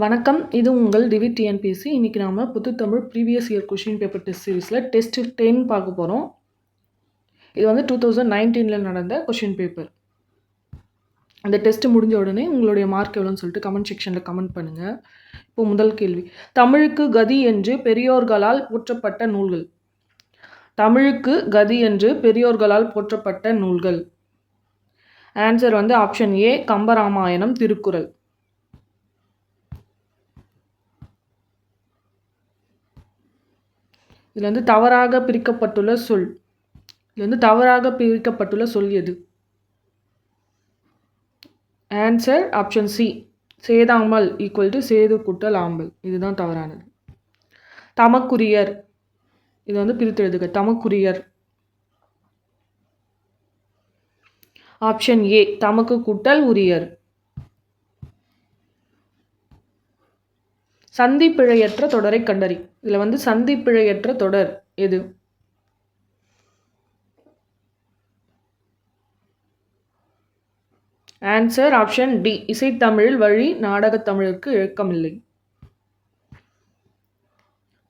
வணக்கம். இது உங்கள் டிவி டிஎன்பிஎஸ்சி. இன்றைக்கி நாம் புதுத்தமிழ் previous year question paper test சீரிஸில் டெஸ்ட் டென் பார்க்க போகிறோம் இது வந்து டூ தௌசண்ட் நைன்டீனில் நடந்த கொஷின் பேப்பர். அந்த டெஸ்ட் முடிஞ்ச உடனே உங்களுடைய மார்க் எவ்வளோன்னு சொல்லிட்டு கமெண்ட் செக்ஷனில் கமெண்ட் பண்ணுங்கள் இப்போ முதல் கேள்வி. தமிழுக்கு கதி என்று பெரியோர்களால் போற்றப்பட்ட நூல்கள். தமிழுக்கு கதி என்று பெரியோர்களால் போற்றப்பட்ட நூல்கள். ஆன்சர் வந்து ஆப்ஷன் ஏ கம்பராமாயணம் திருக்குறள். இதில் வந்து தவறாக பிரிக்கப்பட்டுள்ள சொல். இது வந்து தவறாக பிரிக்கப்பட்டுள்ள சொல் எது? ஆன்சர் ஆப்ஷன் சி சேதாமல் ஈக்குவல் டு சேது குட்டல் ஆம்பல். இதுதான் தவறானது. தமக்குரியர். இது வந்து பிரித்து எழுதுக. தமக்குரியர். ஆப்ஷன் ஏ தமக்கு குட்டல் உரியர். சந்திப்பிழையற்ற தொடரை கண்டறி. இதில் வந்து சந்திப்பிழையற்ற தொடர் எது? ஆன்சர் ஆப்ஷன் டி இசைத்தமிழில் வழி நாடகத்தமிழுக்கு இழக்கமில்லை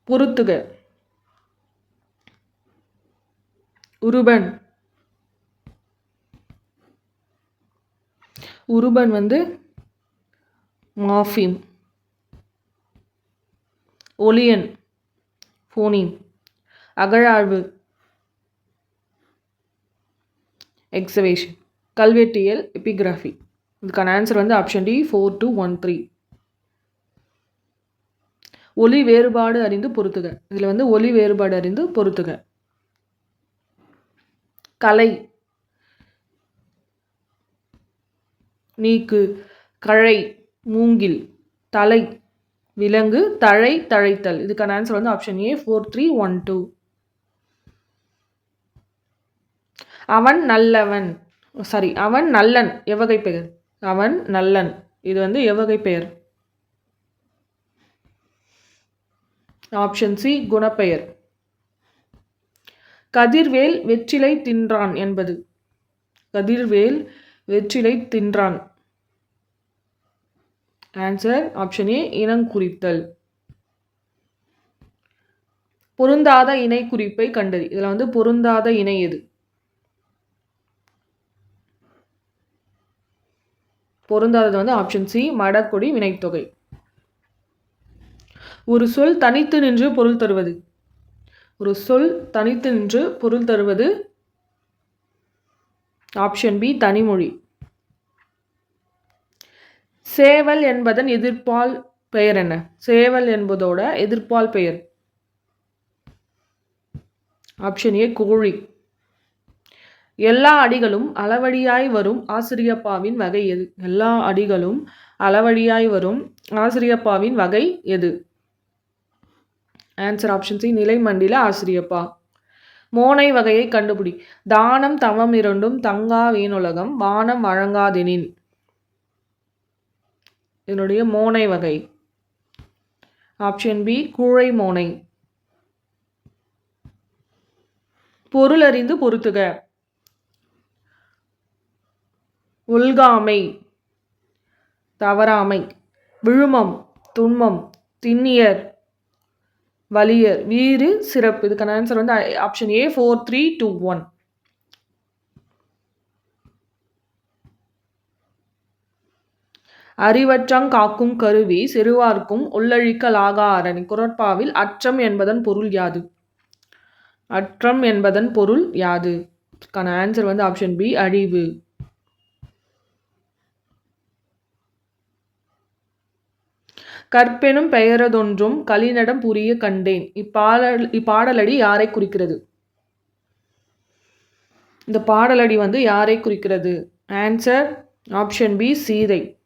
பொருத்துக. உருபன். உருபன் வந்து மாஃபிம். ஒலியன் ஃபோனின் அகழாழ்வு. எக்ஸவேஷன் கல்வெட்டியல் எபிகிராஃபி இதுக்கான ஆன்சர் வந்து option D four two one three ஒலி வேறுபாடு அறிந்து பொருத்துக இதில் வந்து ஒலி வேறுபாடு அறிந்து பொருத்துக கலை. நீக்கு. கழை. மூங்கில். தலை. விலங்கு தழை தழைத்தல். இதுக்கான ஆன்சர் வந்து option A four three one two அவன் நல்லவன். சாரி அவன் நல்லன். எவ்வகை பெயர்? அவன் நல்லன். இது வந்து எவ்வகை பெயர்? Option C குணப்பெயர். கதிர்வேல் வெற்றிலை தின்றான் என்பது. கதிர்வேல் வெற்றிலை தின்றான். ஆன்சர் ஆப்ஷன் ஏ இனங்குறித்தல் பொருந்தாத இணை குறிப்பை கண்டறி இதில் வந்து பொருந்தாத இணை எது? பொருந்தாதது வந்து ஆப்ஷன் சி மடக்கொடி வினைத்தொகை. ஒரு சொல் தனித்து நின்று பொருள் தருவது. ஒரு சொல் தனித்து நின்று பொருள் தருவது. ஆப்ஷன் பி தனிமொழி. சேவல் என்பதன் எதிர்ப்பால் பெயர் என்ன? சேவல் என்பதோட எதிர்ப்பால் பெயர். ஆப்ஷன் ஏ கோழி. எல்லா அடிகளும் அளவடியாய் வரும் ஆசிரியப்பாவின் வகை எது? எல்லா அடிகளும் அளவடியாய் வரும் ஆசிரியப்பாவின் வகை எது? ஆன்சர் ஆப்ஷன் சி நிலைமண்டில ஆசிரியப்பா. மோனை வகையை கண்டுபிடி. தானம் தவம் இரண்டும் தங்கா வீணுலகம் வானம் வழங்காதெனின். இதனுடைய மோனை வகை. ஆப்ஷன் பி கூழை மோனை. பொருள் அறிந்து பொருத்துக. உள்காமை. தவறாமை. விழுமம் துன்பம் திண்ணியர் வலியர். வீறு சிறப்பு. இதுக்கான ஆன்சர் வந்து option A four three two one அறிவற்றங் காக்கும் கருவி சிறுவார்க்கும் உள்ளழிக்கலாகாரன் அரணி. குரட்பாவில் அற்றம் என்பதன் பொருள் யாது? அற்றம் என்பதன் பொருள் யாது? இதுக்கான ஆன்சர் வந்து ஆப்ஷன் பி அழிவு. கற்பெனும் பெயரதொன்றும் கலிநடம் புரிய கண்டேன். இப்பாடல் இப்பாடலடி யாரை குறிக்கிறது? இந்த பாடலடி வந்து யாரை குறிக்கிறது? Answer option B Seethai.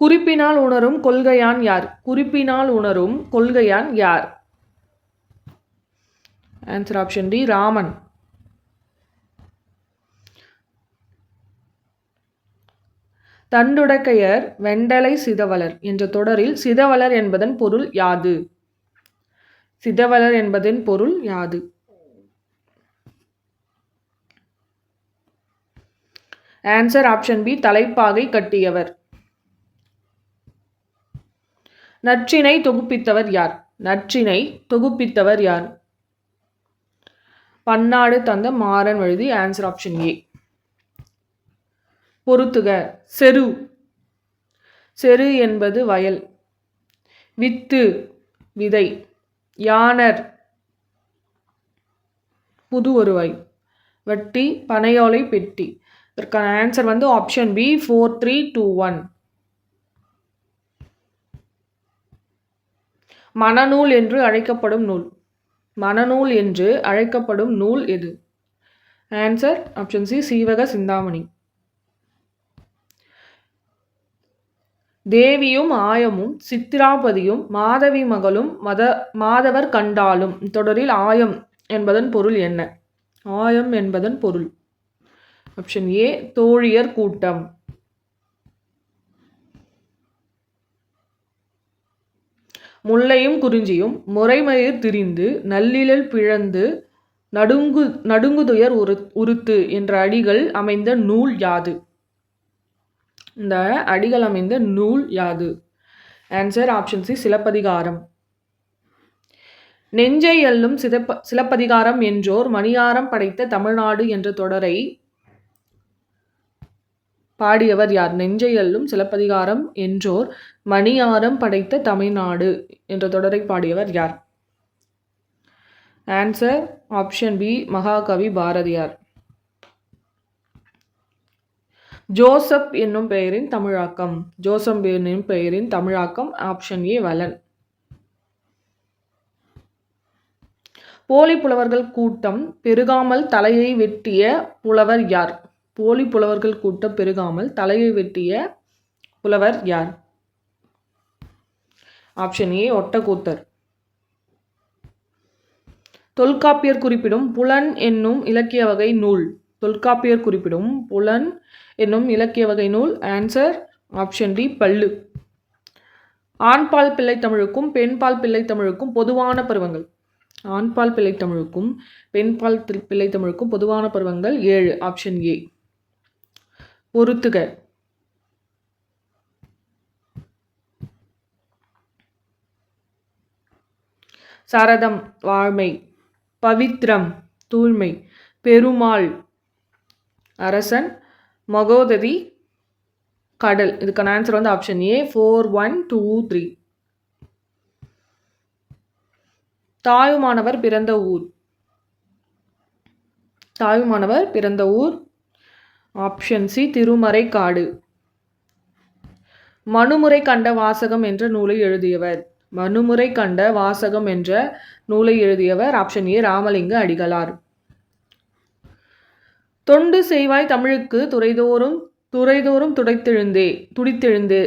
குறிப்பினால் உணரும் கொள்கையான் யார்? குறிப்பினால் உணரும் கொள்கையான் யார்? Answer option D Raman. தண்டுடக்கையர் வெண்டலை சிதவலர் என்ற தொடரில் சிதவலர் என்பதன் பொருள் யாது? சிதவலர் என்பதன் பொருள் யாது? ஆன்சர் ஆப்ஷன் பி தலைப்பாகை கட்டியவர். நற்றினை தொகுப்பித்தவர் யார்? நற்றினை தொகுப்பித்தவர் யார்? பன்னாடு தந்த மாறன் எழுதி ஆன்சர் ஆப்ஷன் ஏ பொருத்துக செரு. செரு என்பது வயல். வித்து. விதை. யானர். புது ஒருவாய் வட்டி. பனையோலை. பெட்டி. இதற்கான ஆன்சர் வந்து option B four three two one மனநூல் என்று அழைக்கப்படும் நூல். மனநூல் என்று அழைக்கப்படும் நூல் எது? Answer option C Seevaka Chintamani. தேவியும் ஆயமும் சித்திராபதியும் மாதவி மகளும் மத மாதவர் கண்டாலும். தொடரில் ஆயம் என்பதன் பொருள் என்ன? ஆயம் என்பதன் பொருள். ஆப்ஷன் ஏ தோழியர் கூட்டம். முல்லையும் குறிஞ்சியும் முறைமயிர் திரிந்து நல்லிழல் பிழந்து நடுங்கு நடுங்குதுயர் உரு உருத்து என்ற அடிகள் அமைந்த நூல் யாது. இந்த அடிகள் அமைந்த நூல் யாது? Answer option C Silappathikaram. நெஞ்சை அல்லும் சிதப்ப சிலப்பதிகாரம் என்றோர் மணியாரம் படைத்த தமிழ்நாடு என்ற தொடரை பாடியவர் யார்? நெஞ்சை அல்லும் சிலப்பதிகாரம் என்றோர் மணியாரம் படைத்த தமிழ்நாடு என்ற தொடரை பாடியவர் யார்? Answer option B Mahakavi Bharathiyar. Joseph என்னும் பெயரின் தமிழாக்கம். ஜோசப் என்னும் பெயரின் தமிழாக்கம் ஆப்ஷன் ஏ வலன் போலி புலவர்கள் கூட்டம் பெருகாமல் தலையை வெட்டிய புலவர் யார்? போலி புலவர்கள் கூட்டம் பெருகாமல் தலையை வெட்டிய புலவர் யார்? ஆப்ஷன் ஏ ஒட்டக்கூத்தர் தொல்காப்பியர் குறிப்பிடும் புலன் என்னும் இலக்கிய வகை நூல். தொல்காப்பியர் குறிப்பிடும் புலன் என்னும் இலக்கிய வகை நூல். ஆன்சர் ஆப்ஷன் டி பல்லு. ஆண்பால் பிள்ளை தமிழுக்கும் பெண்பால் பிள்ளை தமிழுக்கும் பொதுவான பருவங்கள். ஆண்பால் பிள்ளை தமிழுக்கும் பெண்பால் பிள்ளை தமிழுக்கும் பொதுவான பருவங்கள் ஏழு. ஆப்ஷன் ஏ பொருத்துக சரதம் வாழ்மை பவித்ரம் தூய்மை பெருமாள் அரசன் மகோததி கடல். இதுக்கான ஆன்சர் வந்து option A four one two three Thayumanavar பிறந்த ஊர். தாயுமானவர் பிறந்த ஊர். ஆப்ஷன் சி திருமறை காடு. மனுமுறை கண்ட வாசகம் என்ற நூலை எழுதியவர். மனுமுறை கண்ட வாசகம் என்ற நூலை எழுதியவர் ஆப்ஷன் ஏ ராமலிங்க அடிகளார். தொண்டு செய்வாய் தமிழுக்கு துறைதோறும் துறைதோறும் துடைத்தெழுந்தே துடித்தெழுந்து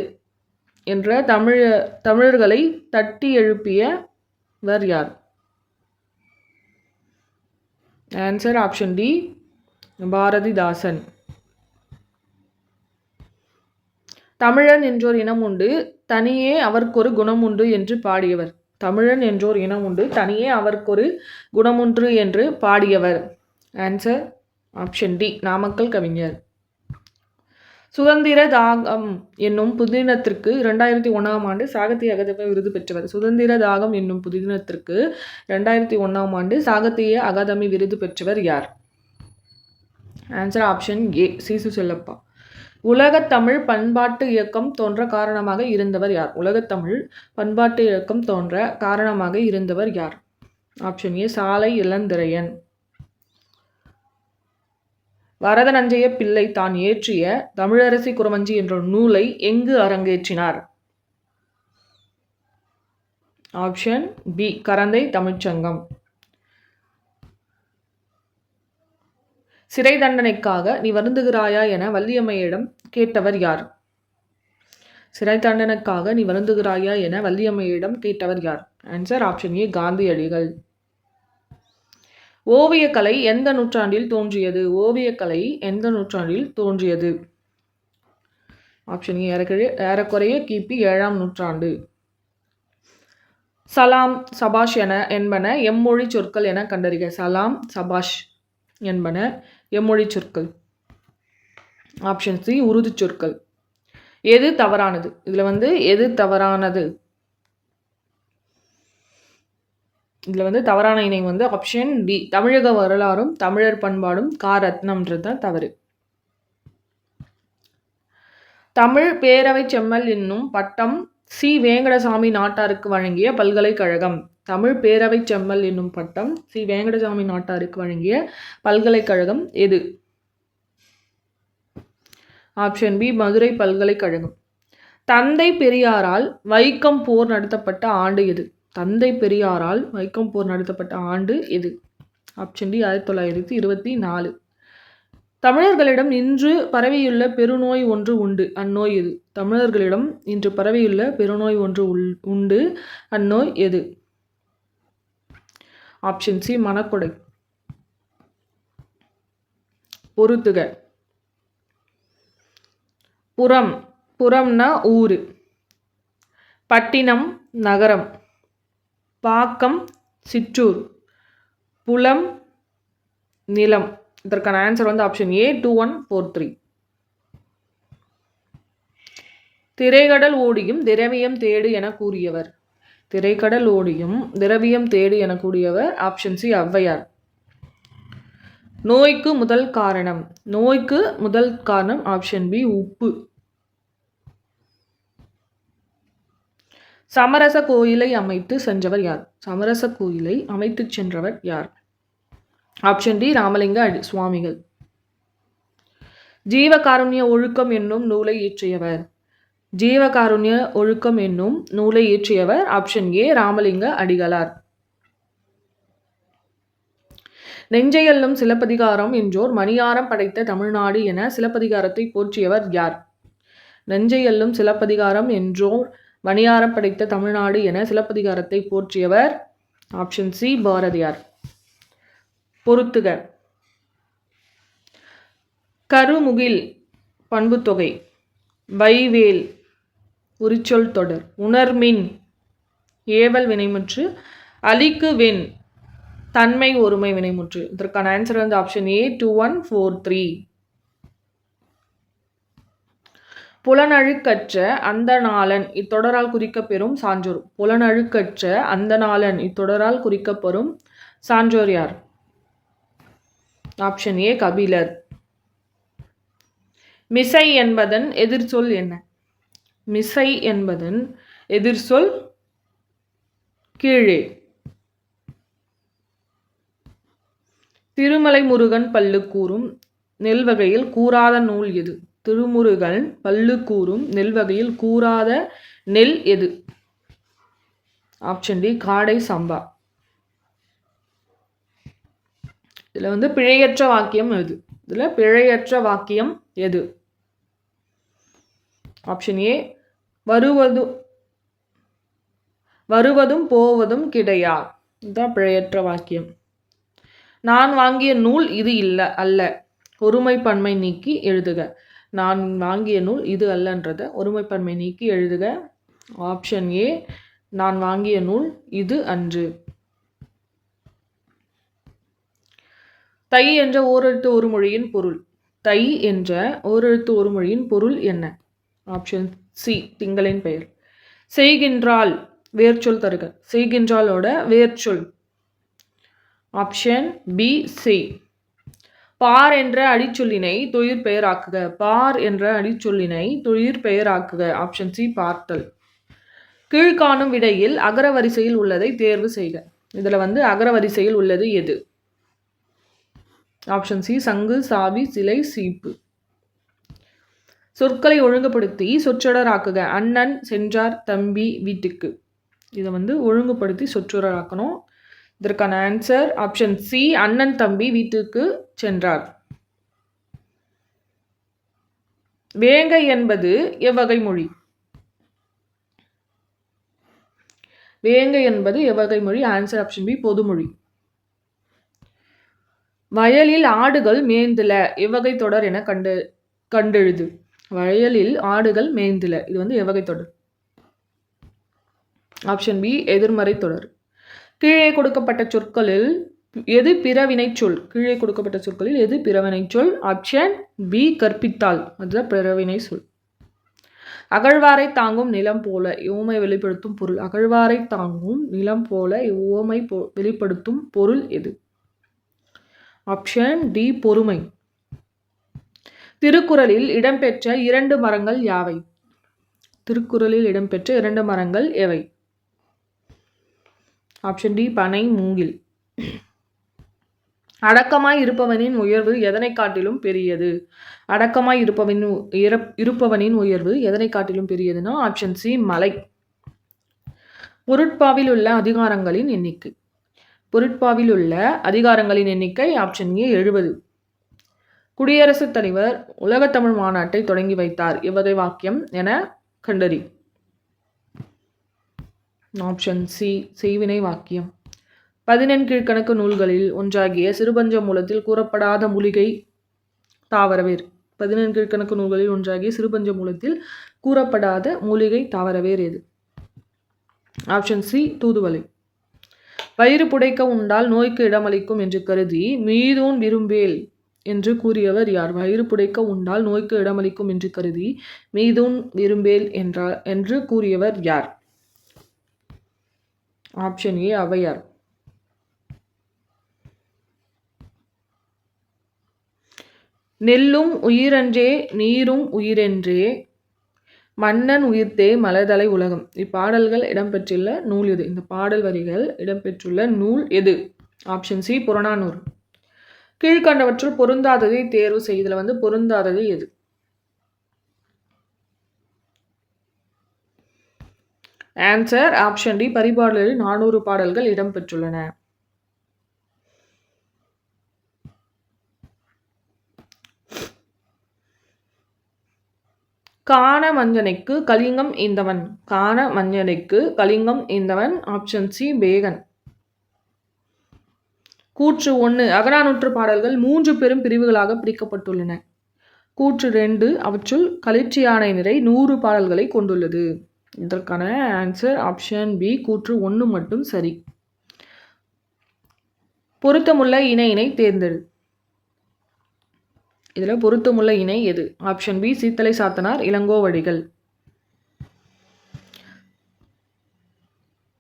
என்ற தமிழ தமிழர்களை தட்டி எழுப்பியவர் யார்? Answer option D Bharathidasan. தமிழன் என்றோர் இனம் உண்டு தனியே அவர்க்கொரு குணமுண்டு என்று பாடியவர். தமிழன் என்றோர் இனம் உண்டு தனியே அவர்க்கொரு குணமுன்று என்று பாடியவர். ஆன்சர் ஆப்ஷன் டி நாமக்கல் கவிஞர். சுதந்திர தாகம் என்னும் புதினத்திற்கு இரண்டாயிரத்தி ஒன்றாம் ஆண்டு சாகித்ய அகாதமி விருது பெற்றவர். சுதந்திர தாகம் என்னும் புதினத்திற்கு ரெண்டாயிரத்தி ஒன்றாம் ஆண்டு சாகித்ய அகாதமி விருது பெற்றவர் யார்? ஆன்சர் ஆப்ஷன் ஏ சிசு செல்லப்பா. உலகத்தமிழ் பண்பாட்டு இயக்கம் தோன்ற காரணமாக இருந்தவர் யார்? உலகத்தமிழ் பண்பாட்டு இயக்கம் தோன்ற காரணமாக இருந்தவர் யார்? ஆப்ஷன் ஏ சாலை இளந்திரையன். வரதநஞ்சைய பிள்ளை தான் இயற்றிய தமிழரசி குரவஞ்சி என்ற நூலை எங்கு அரங்கேற்றினார்? ஆப்ஷன் பி கரந்தை தமிழ்ச்சங்கம். சிறை தண்டனைக்காக நீ வருந்துகிறாயா என வள்ளியம்மையிடம் கேட்டவர் யார்? சிறை தண்டனைக்காக நீ வருந்துகிறாயா என வள்ளியம்மையிடம் கேட்டவர் யார்? ஆன்சர் ஆப்ஷன் ஏ காந்தியடிகள் ஓவியக்கலை எந்த நூற்றாண்டில் தோன்றியது? ஓவியக்கலை எந்த நூற்றாண்டில் தோன்றியது? ஆப்ஷன் ஏ ஏறக்குறைய ஏறக்குறைய கிபி ஏழாம் நூற்றாண்டு. சலாம் சபாஷ் என என்பன எம்மொழி சொற்கள் என கண்டறிக. சலாம் சபாஷ் என்பன எம்மொழி சொற்கள். ஆப்ஷன் சி உருது சொற்கள். எது தவறானது? இதில் வந்து எது தவறானது? இதில் வந்து தவறான இணை வந்து ஆப்ஷன் டி தமிழக வரலாறும் தமிழர் பண்பாடும் கா ரத்னம்ன்றது தான் தவறு. தமிழ் பேரவை செம்மல் என்னும் பட்டம் சி. வேங்கடசாமி நாட்டாருக்கு வழங்கிய பல்கலைக்கழகம். தமிழ் பேரவை செம்மல் என்னும் பட்டம் சி வேங்கடசாமி நாட்டாருக்கு வழங்கிய பல்கலைக்கழகம் எது? ஆப்ஷன் பி மதுரை பல்கலைக்கழகம். தந்தை பெரியாரால் வைக்கம் போர் நடத்தப்பட்ட ஆண்டு எது? தந்தை பெரியாரால் வைக்கம் போர் நடத்தப்பட்ட ஆண்டு எது? ஆப்ஷன் டி ஆயிரத்தி தொள்ளாயிரத்தி இருபத்தி நாலு. தமிழர்களிடம் இன்று பரவியுள்ள பெருநோய் ஒன்று உண்டு அந்நோய் எது? தமிழர்களிடம் இன்று பரவியுள்ள பெருநோய் ஒன்று உண்டு அந்நோய் எது? ஆப்ஷன் சி மணக்கொடை பொருத்துக புறம். புறம்னா ஊர். பட்டினம் நகரம். பாக்கம் சிற்றூர். புலம் நிலம். இதற்கான ஆன்சர் வந்து option A two one four three திரைகடல் ஓடியும் திரவியம் தேடு என கூறியவர். திரைக்கடல் ஓடியும் திரவியம் தேடு எனக்கூடியவர் ஆப்ஷன் சி ஔவையார். நோய்க்கு முதல் காரணம். நோய்க்கு முதல் காரணம் ஆப்ஷன் பி உப்பு. சமரச கோயிலை அமைத்து சென்றவர் யார்? சமரச கோயிலை அமைத்து சென்றவர் யார்? ஆப்ஷன் டி ராமலிங்க அடி சுவாமிகள். ஜீவகாருண்ய ஒழுக்கம் என்னும் நூலை இயற்றியவர். ஜீவகாருண்ய ஒழுக்கம் என்னும் நூலை இயற்றியவர் ஆப்ஷன் ஏ ராமலிங்க அடிகளார். நெஞ்சையல்லும் சிலப்பதிகாரம் என்றோர் மணியாரம் படைத்த தமிழ்நாடு என சிலப்பதிகாரத்தை போற்றியவர் யார்? நெஞ்சையல்லும் சிலப்பதிகாரம் என்றோர் மணியாரம் படைத்த தமிழ்நாடு என சிலப்பதிகாரத்தை போற்றியவர் ஆப்ஷன் சி பாரதியார். பொருத்துக. கருமுகில் பண்புத்தொகை வைவேல் உரிச்சொல் தொடர். உணர்மின் ஏவல் வினைமுற்று அலிக்கு வின் தன்மை ஒருமை வினைமுற்று. இதற்கான ஆன்சர் வந்து option A two one four three புலனழுக்கற்ற அந்த நாளன் இத்தொடரால் குறிக்கப்பெறும் சான்றோர். புலனழுக்கற்ற அந்த நாளன் இத்தொடரால் குறிக்கப்பெறும் சான்றோர் யார்? Option A Kabilar. மிசை என்பதன் எதிர்சொல் என்ன? மிசை என்பதன் எதிர்சொல் கீழே. திருமலை முருகன் பல்லு கூறும் நெல் வகையில் கூறாத நூல் எது? திருமுருகன் பல்லு கூறும் நெல் வகையில் கூறாத நெல் எது? ஆப்ஷன் டி காடை சம்பா. இதில் வந்து பிழையற்ற வாக்கியம் எது? இதில் பிழையற்ற வாக்கியம் எது? ஆப்ஷன் ஏ வருவது வருவதும் போவதும் கிடையா? இதுதான் பிழையற்ற வாக்கியம். நான் வாங்கிய நூல் இது இல்லை அல்ல. ஒருமை பன்மை நீக்கி எழுதுக. நான் வாங்கிய நூல் இது அல்லன்றத ஒருமைப்பன்மை நீக்கி எழுதுக. ஆப்ஷன் ஏ நான் வாங்கிய நூல் இது அன்று. தை என்ற ஓரெழுத்து ஒரு மொழியின் பொருள். தை என்ற ஓரெழுத்து ஒரு மொழியின் பொருள் என்ன? ஆப்ஷன் சி திங்களின் பெயர். செய்கின்றால் வேர்ச்சொல் தருக. செய்கின்றாலோட வேர்ச்சொல் ஆப்ஷன் பி சி பார் என்ற அடிச்சொல்லினை தொழிற் பெயராக்குக. பார் என்ற அடிச்சொல்லினை தொழிற் பெயராக்குக. ஆப்ஷன் சி பார்த்தல். கீழ்காணும் விடையில் அகர வரிசையில் உள்ளதை தேர்வு செய்க. இதில் வந்து அகர வரிசையில் உள்ளது எது? ஆப்ஷன் சி சங்கு சாவி சிலை சீப்பு. சொற்களை ஒழுங்குபடுத்தி சொற்றொடராக்குக. அண்ணன் சென்றார் தம்பி வீட்டுக்கு. இதை வந்து ஒழுங்குபடுத்தி சொற்றொடராக்கணும். இதற்கான ஆன்சர் ஆப்ஷன் சி அண்ணன் தம்பி வீட்டுக்கு சென்றார். வேங்கை என்பது எவ்வகை மொழி? வேங்கை என்பது எவ்வகை மொழி? ஆன்சர் ஆப்ஷன் பி பொதுமொழி. வயலில் ஆடுகள் மேய்ந்தில எவ்வகை தொடர் என கண்டு கண்டெழுது. வயலில் ஆடுகள் மேய்ந்தில. இது வந்து எவ்வகை தொடர்? ஆப்ஷன் பி எதிர்மறை தொடர். கீழே கொடுக்கப்பட்ட சொற்களில் எது பிறவினை சொல்? கீழே கொடுக்கப்பட்ட சொற்களில் எது பிறவினை சொல்? ஆப்ஷன் பி கற்பித்தால். அதுதான் பிறவினை சொல். அகழ்வாரை தாங்கும் நிலம் போல ஓமை வெளிப்படுத்தும் பொருள். அகழ்வாரை தாங்கும் நிலம் போல ஓமை வெளிப்படுத்தும் பொருள் எது? ஆப்ஷன் டி பொறுமை. திருக்குறளில் இடம்பெற்ற இரண்டு மரங்கள் யாவை? திருக்குறளில் இடம்பெற்ற இரண்டு மரங்கள் எவை? ஆப்ஷன் டி பனை மூங்கில். அடக்கமாய் இருப்பவனின் உயர்வு எதனை காட்டிலும் பெரியது? அடக்கமாய் இருப்பவனின் இருப்பவனின் உயர்வு எதனை காட்டிலும் பெரியதுன்னா ஆப்ஷன் சி மலை. பொருட்பாவில் உள்ள அதிகாரங்களின் எண்ணிக்கை. பொருட்பாவில் உள்ள அதிகாரங்களின் எண்ணிக்கை ஆப்ஷன் ஏ எழுபது. குடியரசுத் தலைவர் உலகத்தமிழ் மாநாட்டை தொடங்கி வைத்தார். இவ்வகை வாக்கியம் என கண்டறி. ஆப்ஷன் சி செய்வினை வாக்கியம். பதினெண் கீழ்கணக்கு நூல்களில் ஒன்றாகிய சிறுபஞ்ச மூலத்தில் கூறப்படாத மூலிகை தாவரவேர். பதினெண் கீழ்கணக்கு நூல்களில் ஒன்றாகிய சிறுபஞ்ச மூலத்தில் கூறப்படாத மூலிகை தாவரவேர் எது? ஆப்ஷன் சி தூதுவலை வயிறு புடைக்க உண்டால் நோய்க்கு இடமளிக்கும் என்று கருதி மீதூன் விரும்பேல் என்று கூறியவர் யார்? வயிறு புடைக்க உண்டால் நோய்க்கு இடமளிக்கும் என்று கருதி மீதூன் விரும்பேல் என்றார் என்று கூறியவர் யார்? Option A Avvaiyar. நெல்லும் உயிரன்றே நீரும் உயிரென்றே மன்னன் உயிர்த்தே மலர்தலை உலகம். இப்பாடல்கள் இடம்பெற்றுள்ள நூல் எது? இந்த பாடல் வரிகள் இடம்பெற்றுள்ள நூல் எது? Option C Purananuru. கீழ்கண்டவற்றுள் பொருந்தாததை தேர்வு செய்தல வந்து பொருந்தாதது எது? ஆன்சர் ஆப்ஷன் டி பரிபாடலில் நானூறு பாடல்கள் இடம்பெற்றுள்ளன. காண மஞ்சனைக்கு கலிங்கம் இந்தவன். காண மஞ்சனைக்கு கலிங்கம் இந்தவன். ஆப்ஷன் சி பேகன் கூற்று ஒன்று அகரானூற்று பாடல்கள் மூன்று பெரும் பிரிவுகளாக பிரிக்கப்பட்டுள்ளன. கூற்று ரெண்டு அவற்றுள் கலிச்சியானை நிறை நூறு பாடல்களை கொண்டுள்ளது. இதற்கான ஆன்சர் ஆப்ஷன் பி கூற்று ஒன்று மட்டும் சரி. பொருத்தமுள்ள இணையினை தேர்ந்தெடு. இதில் பொருத்தமுள்ள இணை எது? ஆப்ஷன் பி சீத்தலை சாத்தனார் இளங்கோவடிகள்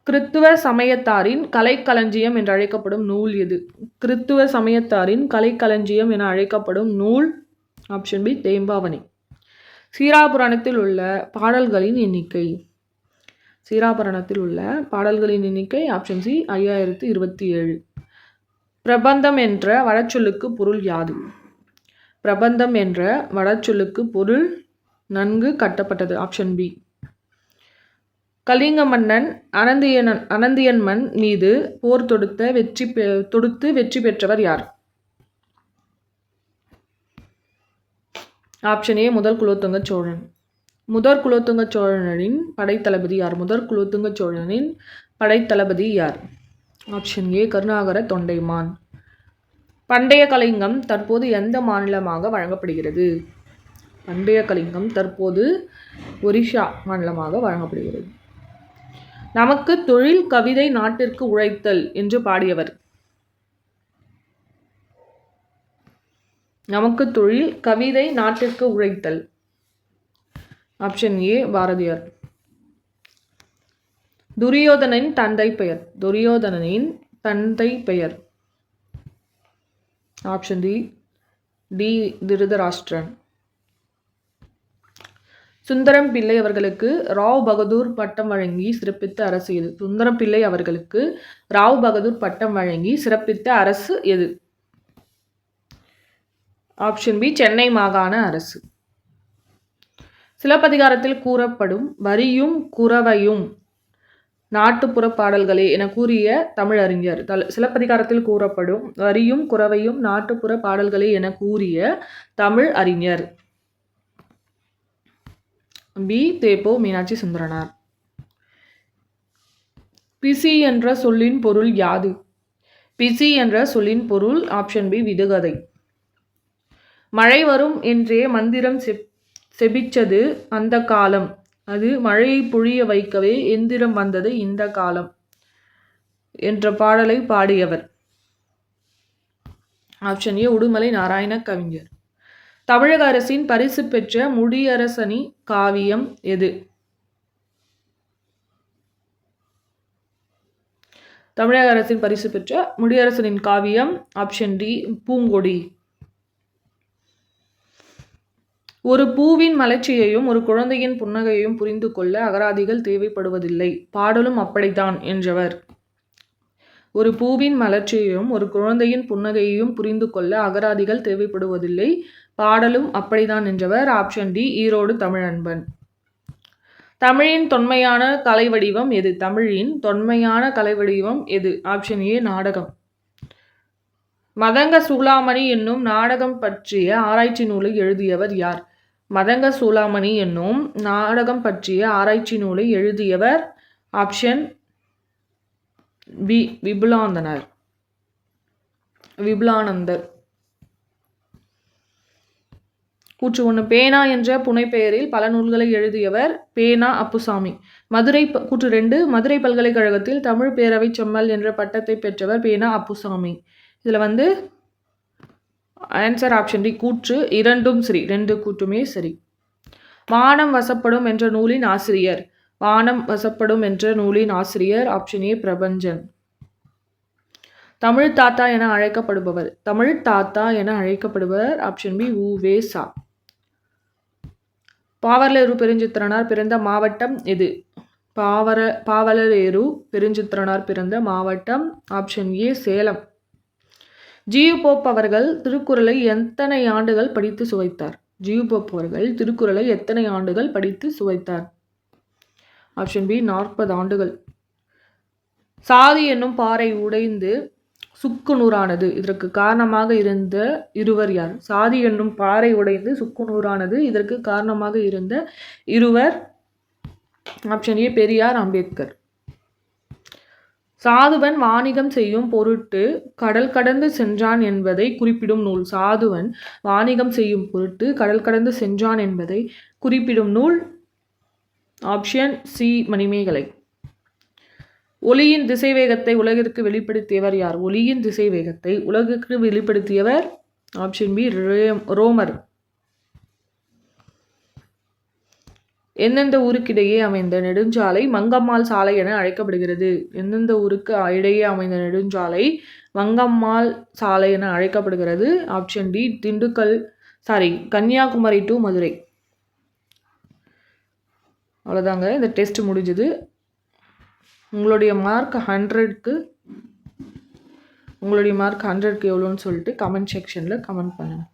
கிறித்துவ சமயத்தாரின் கலைக்களஞ்சியம் என்று அழைக்கப்படும் நூல் எது? கிறித்துவ சமயத்தாரின் கலைக்களஞ்சியம் என அழைக்கப்படும் நூல் ஆப்ஷன் பி தேம்பாவணி. சீராபுராணத்தில் உள்ள பாடல்களின் எண்ணிக்கை. சீராபுராணத்தில் உள்ள பாடல்களின் எண்ணிக்கை ஆப்ஷன் சி ஐயாயிரத்து இருபத்தி ஏழு. பிரபந்தம் என்ற வடச்சொல்லுக்கு பொருள் யாது? பிரபந்தம் என்ற வடச்சொல்லுக்கு பொருள் நன்கு கட்டப்பட்டது ஆப்ஷன் பி கலிங்க மன்னன் அனந்தியன் அனந்தியன் மண் மீது போர் தொடுத்த வெற்றி தொடுத்து வெற்றி பெற்றவர் யார்? ஆப்ஷன் ஏ முதல் குலோத்துங்க சோழன். முதற் குலோத்துங்க சோழனின் படைத்தளபதி யார்? முதற் குலோத்துங்க சோழனின் படைத்தளபதி யார்? Option A Karunakara Thondaiman. பண்டைய கலிங்கம் தற்போது எந்த மாநிலமாக வழங்கப்படுகிறது? பண்டைய கலிங்கம் தற்போது ஒரிஷா மாநிலமாக வழங்கப்படுகிறது. நமக்கு தொழில் கவிதை நாட்டிற்கு உழைத்தல் என்று பாடியவர். நமக்கு தொழில் கவிதை நாட்டிற்கு உழைத்தல். Option A Bharathiyar. துரியோதனின் தந்தை பெயர். துரியோதனனின் தந்தை பெயர். Option D D. Dhritarashtra. Sundaram Pillai அவர்களுக்கு ராவ் பகதூர் பட்டம் வழங்கி சிறப்பித்த அரசு எது? சுந்தரம் பிள்ளை அவர்களுக்கு ராவ் பகதூர் பட்டம் வழங்கி சிறப்பித்த அரசு எது? ஆப்ஷன் பி சென்னை மாகாண அரசு. சிலப்பதிகாரத்தில் கூறப்படும் வரியும் குறவையும் நாட்டுப்புற பாடல்களே என கூறிய தமிழறிஞர். தல் சிலப்பதிகாரத்தில் கூறப்படும் வரியும் குறவையும் நாட்டுப்புற பாடல்களே என கூறிய தமிழ் அறிஞர். பி தேப்போ மீனாட்சி சுந்தரனார். பிசி என்ற சொல்லின் பொருள் யாது? பிசி என்ற சொல்லின் பொருள் ஆப்ஷன் பி விடுகதை மழை வரும் என்றே மந்திரம் செப் செபிச்சது அந்த காலம். அது மழையை பொழிய வைக்கவே எந்திரம் வந்தது இந்த காலம் என்ற பாடலை பாடியவர். ஆப்ஷன் ஏ உடுமலை நாராயண கவிஞர். தமிழக அரசின் பரிசு பெற்ற முடியரசனி காவியம் எது? தமிழக அரசின் பரிசு பெற்ற முடியரசனின் காவியம் ஆப்ஷன் டி பூங்கொடி. ஒரு பூவின் மலர்ச்சியையும் ஒரு குழந்தையின் புன்னகையையும் புரிந்து கொள்ள அகராதிகள் தேவைப்படுவதில்லை. பாடலும் அப்படித்தான் என்றவர். ஒரு பூவின் மலர்ச்சியையும் ஒரு குழந்தையின் புன்னகையையும் புரிந்து கொள்ள அகராதிகள் தேவைப்படுவதில்லை. பாடலும் அப்படித்தான் என்றவர் ஆப்ஷன் டி ஈரோடு தமிழன்பன். தமிழின் தொன்மையான கலை வடிவம் எது? தமிழின் தொன்மையான கலை வடிவம் எது? ஆப்ஷன் ஏ நாடகம். மதங்க சூளாமணி என்னும் நாடகம் பற்றிய ஆராய்ச்சி நூலை எழுதியவர் யார்? மதங்க சூளாமணி என்னும் நாடகம் பற்றிய ஆராய்ச்சி நூலை எழுதியவர் ஆப்ஷன் பி விபுலாந்தனர். விபுலானந்தர். கூற்று ஒன்று பேனா என்ற புனைப்பெயரில் பல நூல்களை எழுதியவர் பேனா அப்புசாமி. மதுரை கூற்று ரெண்டு மதுரை பல்கலைக்கழகத்தில் தமிழ் பேரவை செம்மல் என்ற பட்டத்தை பெற்றவர் பேனா அப்புசாமி. இதில் வந்து ஆன்சர் ஆப்ஷன் டி கூற்று இரண்டும் சரி ரெண்டு கூற்றுமே சரி. வானம் வசப்படும் என்ற நூலின் ஆசிரியர். வானம் வசப்படும் என்ற நூலின் ஆசிரியர் ஆப்ஷன் ஏ பிரபஞ்சன். தமிழ் தாத்தா என அழைக்கப்படுபவர். தமிழ் தாத்தா என அழைக்கப்படுபவர் ஆப்ஷன் பி உ வே சா. பாவலரு பெருஞ்சித்திரனார் பிறந்த மாவட்டம் எது? பாவர பாவலரேரு பெருஞ்சித்திரனார் பிறந்த மாவட்டம் option A Salem. G U Pope அவர்கள் திருக்குறளை எத்தனை ஆண்டுகள் படித்து சுவைத்தார்? ஜியு போப் அவர்கள் திருக்குறளை எத்தனை ஆண்டுகள் படித்து சுவைத்தார்? ஆப்ஷன் பி நாற்பது ஆண்டுகள். சாதி என்னும் பாறை உடைந்து சுக்கு நூறானது இதற்கு காரணமாக இருந்த இருவர் யார்? சாதி என்னும் பாறை உடைந்து சுக்கு நூறானது இதற்கு காரணமாக இருந்த இருவர் ஆப்ஷன் ஏ பெரியார் அம்பேத்கர். சாதுவன் வாணிகம் செய்யும் பொருட்டு கடல் கடந்து சென்றான் என்பதை குறிப்பிடும் நூல். சாதுவன் வாணிகம் செய்யும் பொருட்டு கடல் கடந்து சென்றான் என்பதை குறிப்பிடும் நூல். Option C Manimegalai. ஒளியின் திசைவேகத்தை உலகிற்கு வெளிப்படுத்தியவர் யார்? ஒளியின் திசைவேகத்தை உலகிற்கு வெளிப்படுத்தியவர் ஆப்ஷன் பி ரோமர். எந்தெந்த ஊருக்கிடையே அமைந்த நெடுஞ்சாலை மங்கம்மாள் சாலை என அழைக்கப்படுகிறது. எந்தெந்த ஊருக்கு இடையே அமைந்த நெடுஞ்சாலை மங்கம்மாள் சாலை என அழைக்கப்படுகிறது? Option D Dindigul sorry Kanyakumari to Madurai. அவ்வளோதாங்க இந்த டெஸ்ட் முடிஞ்சுது. உங்களுடைய மார்க் ஹண்ட்ரட்க்கு உங்களுடைய மார்க் ஹண்ட்ரட்க்கு எவ்வளோன்னு சொல்லிட்டு கமெண்ட் செக்ஷனில் கமெண்ட் பண்ணுங்கள்